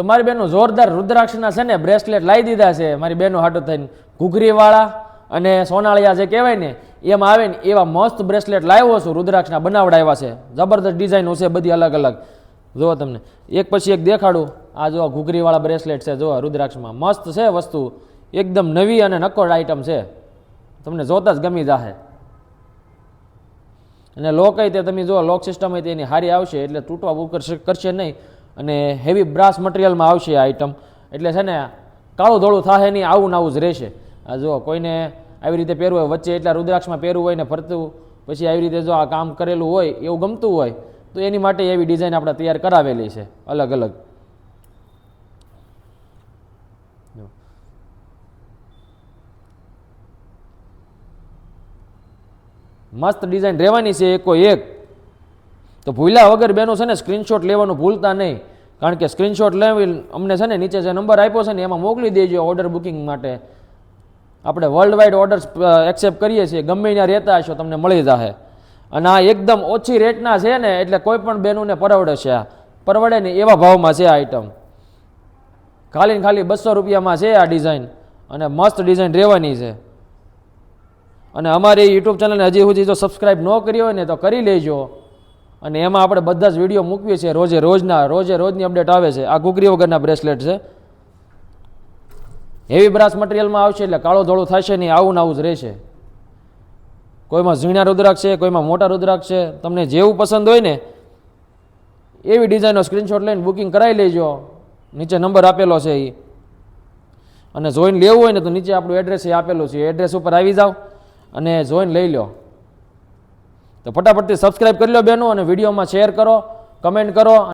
તો મારી બહેનો જોરદાર રુદ્રાક્ષના છે ને બ્રેસલેટ લાવી દીધા છે. મારી બેનો હાટો થઈને ઘૂઘરીવાળા અને સોનાળિયા જે કહેવાય ને, એમાં આવે ને એવા મસ્ત બ્રેસલેટ લાવ્યો છું, રુદ્રાક્ષના બનાવડાવ્યા છે. જબરદસ્ત ડિઝાઇનો છે બધી અલગ અલગ. જુઓ તમને, એક પછી એક દેખાડું. આ જો ઘૂઘરીવાળા બ્રેસલેટ છે જો રુદ્રાક્ષમાં. મસ્ત છે વસ્તુ. એકદમ નવી અને નક્કોડ આઈટમ છે. તમને જોતા જ ગમી જાહે. અને લોક તે તમે જો લોક સિસ્ટમ હોય તેની હારી આવશે, એટલે તૂટવા કરશે કરશે નહીં. અને હેવી બ્રાસ મટીરિયલમાં આવશે આ આઈટમ એટલે છે ને, કાળું ધોળું થાય નહીં, આવું આવું જ રહેશે. જો કોઈને આવી રીતે પહેરવું હોય, વચ્ચે એટલા રુદ્રાક્ષમાં પહેરવું હોય ને ફરતું, પછી આવી રીતે જો આ કામ કરેલું હોય, એવું ગમતું હોય, તો એની માટે એવી ડિઝાઇન આપણે તૈયાર કરાવેલી છે, અલગ અલગ. મસ્ત ડિઝાઇન રહેવાની છે, એકો એક. તો ભૂલ્યા વગર બેનો છે ને સ્ક્રીનશોટ લેવાનું ભૂલતા નહીં. કારણ કે સ્ક્રીનશોટ લેવી અમને છે ને નીચે જે નંબર આપ્યો છે ને એમાં મોકલી દેજો ઓર્ડર બુકિંગ માટે. આપણે વર્લ્ડ વાઇડ ઓર્ડર્સ એક્સેપ્ટ કરીએ છીએ. ગમે ત્યાં રહેતા હશો, તમને મળી જશે અને આ એકદમ ઓછી રેટના છે ને, એટલે કોઈ પણ બેનોને પરવડે છે આ. પરવડે ને એવા ભાવમાં છે આ આઈટમ ખાલી ને ખાલી બસો રૂપિયામાં છે આ ડિઝાઇન અને મસ્ત ડિઝાઇન રહેવાની છે. અને અમારી યુટ્યુબ ચેનલને હજી સુધી જો સબસ્ક્રાઈબ ન કરી હોય ને તો કરી લેજો. અને એમાં આપણે બધા જ વીડિયો મૂકીએ છીએ રોજે રોજના, રોજે રોજની અપડેટ આવે છે. આ ઘૂઘરી વગરના બ્રેસલેટ છે. હેવી બ્રાસ મટીરિયલમાં આવશે એટલે કાળો ધોળો થશે નહીં, આવું ને આવું જ રહેશે. કોઈમાં ઝીણા રુદ્રાક્ષ છે, કોઈમાં મોટા રુદ્રાક્ષ છે. તમને જેવું પસંદ હોય ને, એવી ડિઝાઇનનો સ્ક્રીનશોટ લઈને બુકિંગ કરાવી લેજો. નીચે નંબર આપેલો છે એ અને જોઈન લેવું હોય ને તો નીચે આપણું એડ્રેસ એ આપેલું છે. એડ્રેસ ઉપર આવી જાઓ અને જોઈન લઈ લો. તો ફટાફટથી સબસ્ક્રાઈબ કરી લો બેનો અને વિડીયોમાં શેર કરો કમેન્ટ કરો